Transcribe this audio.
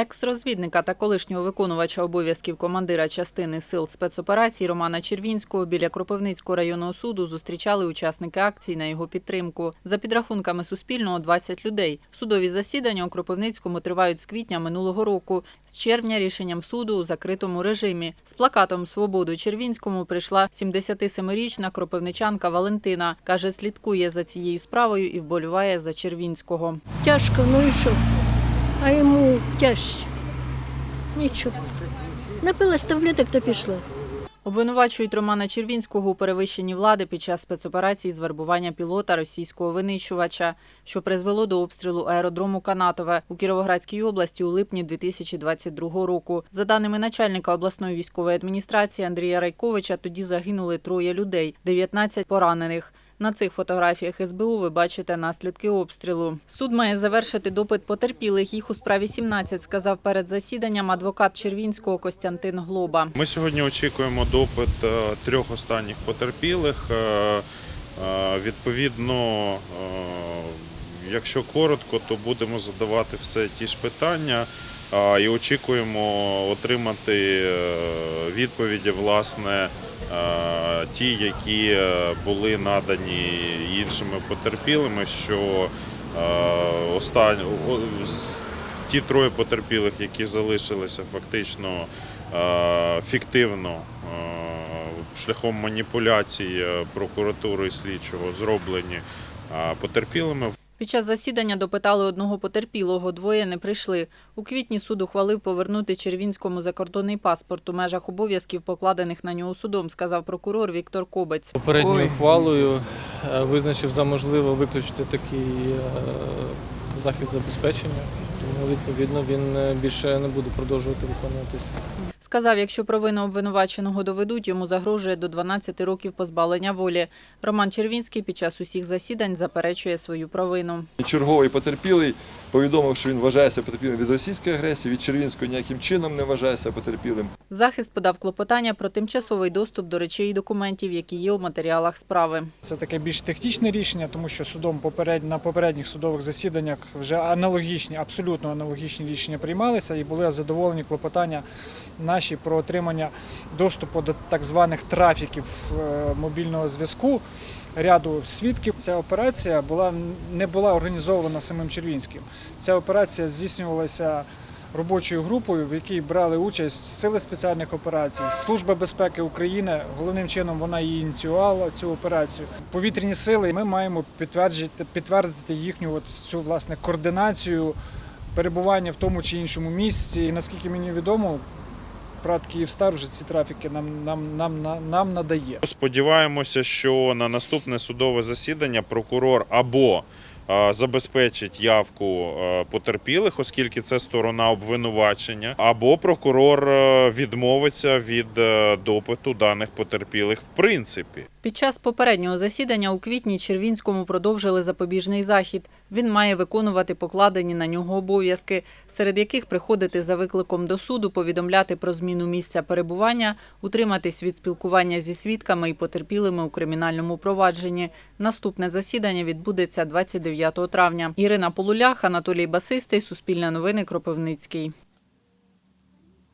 Екс-розвідника та колишнього виконувача обов'язків командира частини сил спецоперацій Романа Червінського біля Кропивницького районного суду зустрічали учасники акції на його підтримку. За підрахунками Суспільного, 20 людей. Судові засідання у Кропивницькому тривають з квітня минулого року. З червня рішенням суду у закритому режимі. З плакатом «Свободу Червінському» прийшла 77-річна кропивничанка Валентина. Каже, слідкує за цією справою і вболіває за Червінського. Тяжко, ну і що? А йому тяжче. Нічого. Напилась таблеток, то пішла. Обвинувачують Романа Червінського у перевищенні влади під час спецоперації з вербування пілота російського винищувача, що призвело до обстрілу аеродрому Канатове у Кіровоградській області у липні 2022 року. За даними начальника обласної військової адміністрації Андрія Райковича, тоді загинули троє людей, 19 поранених. На цих фотографіях СБУ ви бачите наслідки обстрілу. Суд має завершити допит потерпілих. Їх у справі 17, сказав перед засіданням адвокат Червінського Костянтин Глоба. Ми сьогодні очікуємо допит е, трьох останніх потерпілих. Е, е, Відповідно, якщо коротко, то будемо задавати все ті ж питання і очікуємо отримати е, відповіді, власне, е, ті, які е, були надані іншими потерпілими, що останні ті троє потерпілих, які залишилися фактично фіктивно шляхом маніпуляцій прокуратури і слідчого зроблені потерпілими. Під час засідання допитали одного потерпілого, двоє не прийшли. У квітні суд ухвалив повернути Червінському закордонний паспорт у межах обов'язків, покладених на нього судом, сказав прокурор Віктор Кобець. Попередньою ухвалою е, визначив за можливо виключити такий е, захід забезпечення, відповідно він е, більше не буде продовжувати виконуватися. Сказав, якщо провину обвинуваченого доведуть, йому загрожує до 12 років позбавлення волі. Роман Червінський під час усіх засідань заперечує свою провину. Черговий потерпілий повідомив, що він вважається потерпілим від російської агресії, від Червінського ніяким чином не вважається потерпілим. Захист подав клопотання про тимчасовий доступ до речей і документів, які є у матеріалах справи. Це таке більш технічне рішення, тому що судом поперед... на попередніх судових засіданнях вже аналогічні, абсолютно аналогічні рішення приймалися і були задоволені клопотання наші про отримання доступу до так званих трафіків е, мобільного зв'язку. Ряду свідків ця операція була не була організована самим Червінським. Ця операція здійснювалася робочою групою, в якій брали участь сили спеціальних операцій, Служба безпеки України. Головним чином вона її ініціювала цю операцію. Повітряні сили. Ми маємо підтвердити, підтвердити їхню от цю власне координацію перебування в тому чи іншому місці. І наскільки мені відомо, ПРАТ Київстар вже ці трафіки нам, нам, нам, нам, надає. Сподіваємося, що на наступне судове засідання прокурор або забезпечить явку потерпілих, оскільки це сторона обвинувачення, або прокурор е, відмовиться від е, допиту даних потерпілих в принципі. Під час попереднього засідання у квітні Червінському продовжили запобіжний захід. Він має виконувати покладені на нього обов'язки, серед яких приходити за викликом до суду, повідомляти про зміну місця перебування, утриматись від спілкування зі свідками і потерпілими у кримінальному провадженні. Наступне засідання відбудеться 29 травня. Ірина Полулях, Анатолій Басистий, Суспільне новини, Кропивницький.